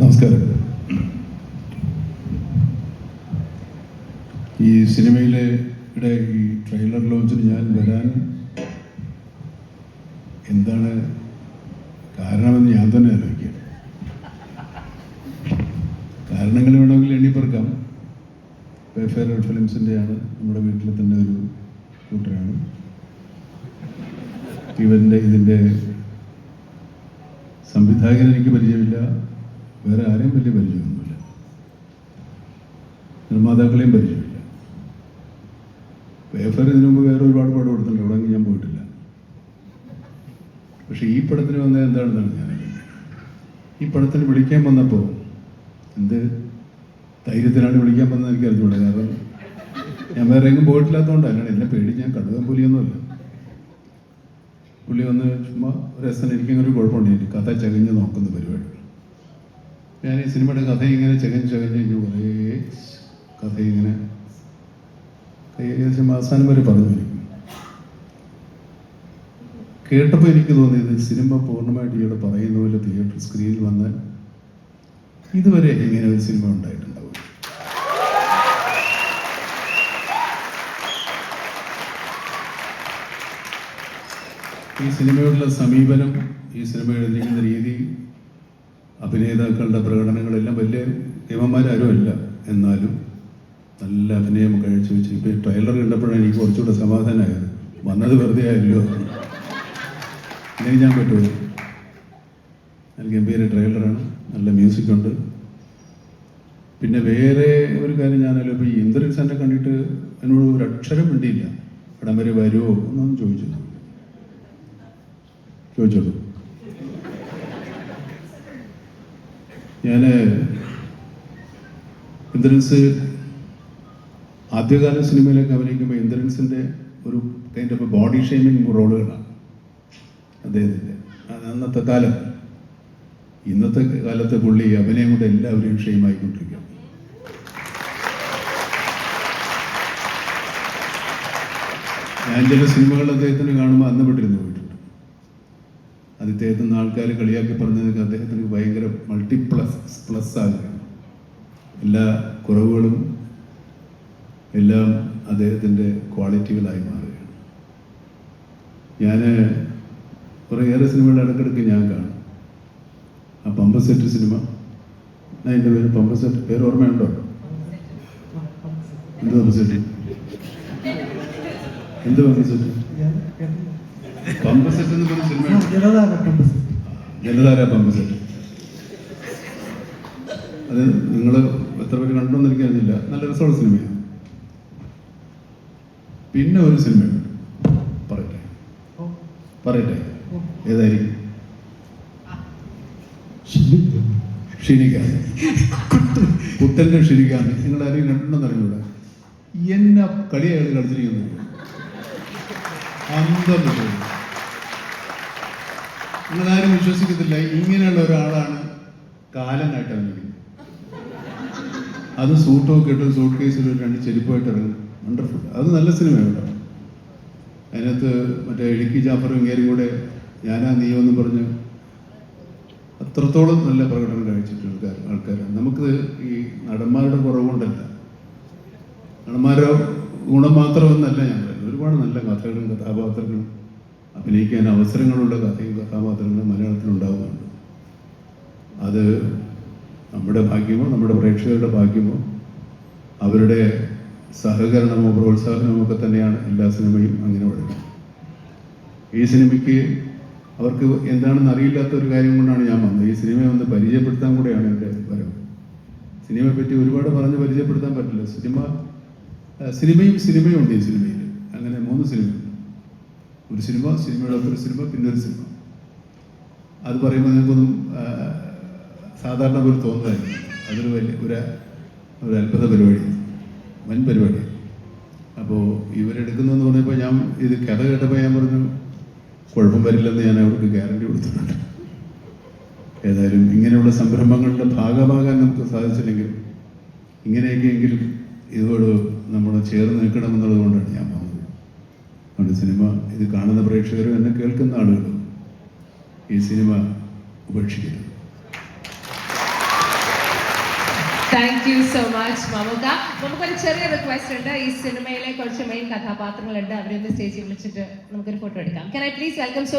നമസ്കാരം. ഈ സിനിമയിലെ ഇവിടെ ഈ ട്രെയിലർ ലോഞ്ചിന് ഞാൻ വരാൻ എന്താണ് കാരണമെന്ന് ഞാൻ തന്നെ ആലോചിക്കുക കാരണങ്ങൾ വേണമെങ്കിൽ എണ്ണിപ്പെറുക്കാം വെൽഫെയർ ഫിലിംസിന്റെയാണ് നമ്മുടെ വീട്ടിലെ തന്നെ ഒരു കൂട്ടരാണ്. ഇവന്റെ ഇതിന്റെ സംവിധായകൻ എനിക്ക് പരിചയമില്ല. വേറെ ആരെയും വലിയ പരിചയമൊന്നുമില്ല. നിർമ്മാതാക്കളെയും പരിചയമില്ല. വേഫർ ഇതിനു മുമ്പ് വേറെ ഒരുപാട് പടം കൊടുത്തിട്ടുണ്ട് അവിടെ ഞാൻ പോയിട്ടില്ല. പക്ഷെ ഈ പടത്തിന് വന്നത് എന്താണെന്നാണ് ഞാൻ ഈ പടത്തിന് വിളിക്കാൻ വന്നപ്പോൾ എന്ത് ധൈര്യത്തിനാണ് വിളിക്കാൻ വന്നത് എനിക്ക് അറിഞ്ഞൂടെ. കാരണം ഞാൻ വേറെ എങ്ങും പോയിട്ടില്ലാത്തതുകൊണ്ട് അല്ലാണ്ട് എന്നെ പേടി ഞാൻ കടുവൻ പുലിയൊന്നുമല്ല. പുള്ളി വന്ന് ചുമ്മാ രസം എനിക്കങ്ങനെ ഒരു കുഴപ്പമുണ്ട് കഥ ചകഞ്ഞ് നോക്കുന്ന പരിപാടി. ഞാൻ ഈ സിനിമയുടെ കഥ ഇങ്ങനെ ചകഞ്ഞ് ചകഞ്ഞ് കഴിഞ്ഞ് കുറേ കഥ ഇങ്ങനെ ഏകദേശം അവസാനം വരെ പറഞ്ഞു കേട്ടപ്പോൾ എനിക്ക് തോന്നിയത് സിനിമ പൂർണമായിട്ട് ഇയാൾ പറയുന്ന പോലെ തിയേറ്റർ സ്ക്രീനിൽ വന്നാൽ ഇതുവരെ ഇങ്ങനെ ഒരു സിനിമ ഉണ്ടായിട്ടുണ്ടാവും ഈ സിനിമയോടുള്ള സമീപനം ഈ സിനിമ എഴുതിയിരിക്കുന്ന രീതി അഭിനേതാക്കളുടെ പ്രകടനങ്ങളെല്ലാം വലിയ നിയമന്മാരും അല്ല എന്നാലും നല്ല അഭിനയം കഴിച്ചു വെച്ച് ഇപ്പം ട്രെയിലർ കണ്ടപ്പോഴാണ് എനിക്ക് കുറച്ചുകൂടെ സമാധാനമായത് വന്നത് വെറുതെ ആയല്ലോ. ഞാൻ പറ്റുമോ നല്ല ഗംഭീര ട്രെയിലറാണ് നല്ല മ്യൂസിക് ഉണ്ട്. പിന്നെ വേറെ ഒരു കാര്യം ഞാനല്ലോ ഇപ്പോൾ ഈ ഇന്ദ്രൻ സാറിനെ കണ്ടിട്ട് എന്നോട് ഒരു അക്ഷരം മിണ്ടിയില്ല. ഇടം വരെ വരുമോ എന്നൊന്നും ചോദിച്ചു ചോദിച്ചോളൂ. ഞാൻ ഇന്ദ്രൻസ് ആദ്യകാല സിനിമയിലൊക്കെ അഭിനയിക്കുമ്പോൾ ഇന്ദ്രൻസിന്റെ ഒരു കൈൻഡ് ബോഡി ഷെയ്മിങ് റോളുകളാണ് അദ്ദേഹത്തിന്റെ അന്നത്തെ കാലം. ഇന്നത്തെ കാലത്തെ പുള്ളി അഭിനയം കൊണ്ട് എല്ലാവരെയും ഷെയ്മായിക്കൊണ്ടിരിക്കുക ഞാൻ ചില സിനിമകൾ അദ്ദേഹത്തിന് കാണുമ്പോൾ അന്ന് പെട്ടിരുന്ന് പോയിട്ടുണ്ട് നിന്ന് ആൾക്കാർ കളിയാക്കി പറഞ്ഞതൊക്കെ അദ്ദേഹത്തിന് ഭയങ്കര മൾട്ടിപ്ലസ് പ്ലസ് ആകുകയാണ് എല്ലാ കുറവുകളും എല്ലാം അദ്ദേഹത്തിന്റെ ക്വാളിറ്റികളായി മാറുകയാണ്. ഞാൻ കുറേയേറെ സിനിമകൾ ഇടയ്ക്കിടയ്ക്ക് ഞാൻ കാണും. ആ പമ്പസെറ്റ് സിനിമ. അതിന്റെ പേര് പമ്പസെറ്റ്. പേര് ഓർമ്മയുണ്ടോ? എന്ത് പമ്പസെറ്റ്? എന്ത് പമ്പസെറ്റ്? പമ്പസെറ്റ് എന്ന് പറഞ്ഞ സിനിമ ജലധാര പമ്പസെറ്റ് അത് നിങ്ങൾ എത്ര പേര് കണ്ടോന്ന് അറിയില്ല നല്ല രസമുള്ള സിനിമയാണ് പിന്നെ ഒരു സിനിമയുണ്ട് പറയട്ടെ. പറയട്ടെ. ഏതായിരിക്കും? കുട്ടന്റെ ഷിനിക്കാന്ത് നിങ്ങൾ ആരെയും കണ്ടെന്ന് അറിഞ്ഞൂടാ എന്നെ കളിയായി കളിച്ചിരിക്കുന്നു അന്തം നിങ്ങളാരും വിശ്വസിക്കത്തില്ല ഇങ്ങനെയുള്ള ഒരാളാണ് കാലനായിട്ട് അഭിനയിക്കുന്നത് അത് സൂട്ടൊക്കെ ഇട്ട് സൂട്ട് കേസിൽ ഒരു രണ്ട് ചെരുപ്പായിട്ട് ഇറങ്ങും. വണ്ടർഫുൾ അത് നല്ല സിനിമയാണ് കേട്ടോ. അതിനകത്ത് മറ്റേ ഇടുക്കി ജാഫറും ഇങ്ങേരും കൂടെ ഞാനാ നീയോന്ന് പറഞ്ഞ് അത്രത്തോളം നല്ല പ്രകടനം കഴിച്ചിട്ടുണ്ട് ആൾക്കാർ നമുക്ക് ഈ നടന്മാരുടെ കുറവുകൊണ്ടല്ല. നടന്മാരുടെ ഗുണം മാത്രമെന്നല്ല ഞാൻ പറയുന്നത്. ഒരുപാട് നല്ല കഥകളും കഥാപാത്രങ്ങളും അഭിനയിക്കാൻ അവസരങ്ങളുള്ള കഥയും കഥാപാത്രങ്ങളും മലയാളത്തിൽ ഉണ്ടാവുന്നുണ്ട് അത് നമ്മുടെ ഭാഗ്യമോ നമ്മുടെ പ്രേക്ഷകരുടെ ഭാഗ്യമോ അവരുടെ സഹകരണമോ പ്രോത്സാഹനമോ ഒക്കെ തന്നെയാണ് എല്ലാ സിനിമയും അങ്ങനെ വളരുന്നത് ഈ സിനിമയ്ക്ക് അവർക്ക് എന്താണെന്ന് അറിയില്ലാത്ത ഒരു കാര്യം കൊണ്ടാണ് ഞാൻ വന്നത്. ഈ സിനിമയെ ഒന്ന് പരിചയപ്പെടുത്താൻ കൂടെയാണ് എന്റെ വരവ്. സിനിമയെ പറ്റി ഒരുപാട് പറഞ്ഞ് പരിചയപ്പെടുത്താൻ പറ്റില്ല. സിനിമ സിനിമയും സിനിമയും ഉണ്ട് ഈ സിനിമയിൽ. അങ്ങനെ മൂന്ന് സിനിമയുണ്ട് ഒരു സിനിമ സിനിമയുടെ ഒരു സിനിമ പിന്നെ ഒരു സിനിമ. അത് പറയുമ്പോൾ നിങ്ങൾക്കൊന്നും സാധാരണ ഒരു തോന്നുന്നതായിരുന്നു അതൊരു വലിയ ഒരു ഒരു അത്ഭുത പരിപാടി വൻ പരിപാടി. അപ്പോൾ ഇവരെടുക്കുന്നതെന്ന് പറഞ്ഞപ്പോൾ ഞാൻ ഇത് കഥ കേട്ടപ്പോൾ ഞാൻ പറഞ്ഞു കുഴപ്പം വരില്ലെന്ന് ഞാൻ അവർക്ക് ഗ്യാരണ്ടി കൊടുത്തിട്ടുണ്ട്. ഏതായാലും ഇങ്ങനെയുള്ള സംരംഭങ്ങളുടെ ഭാഗമാകാൻ നമുക്ക് സാധിച്ചില്ലെങ്കിൽ ഇങ്ങനെയൊക്കെയെങ്കിലും ഇതോട് നമ്മൾ ചേർന്ന് നിൽക്കണമെന്നുള്ളത് കൊണ്ടാണ് ഞാൻ ഇത് കാണുന്ന പ്രേക്ഷകരും എന്നെ കേൾക്കുന്ന ആളുകളും ഈ സിനിമ ഉപേക്ഷിക്കരുത്. താങ്ക് യു സോ മച്ച് മമുക നമുക്കൊരു ചെറിയ റിക്വസ്റ്റ് ഉണ്ട്. ഈ സിനിമയിലെ കുറച്ച് മെയിൻ കഥാപാത്രങ്ങളുണ്ട്. ഒന്ന് സ്റ്റേജിൽ വിളിച്ചിട്ട് നമുക്കൊരു ഫോട്ടോ എടുക്കാം. Can I please welcome Sobi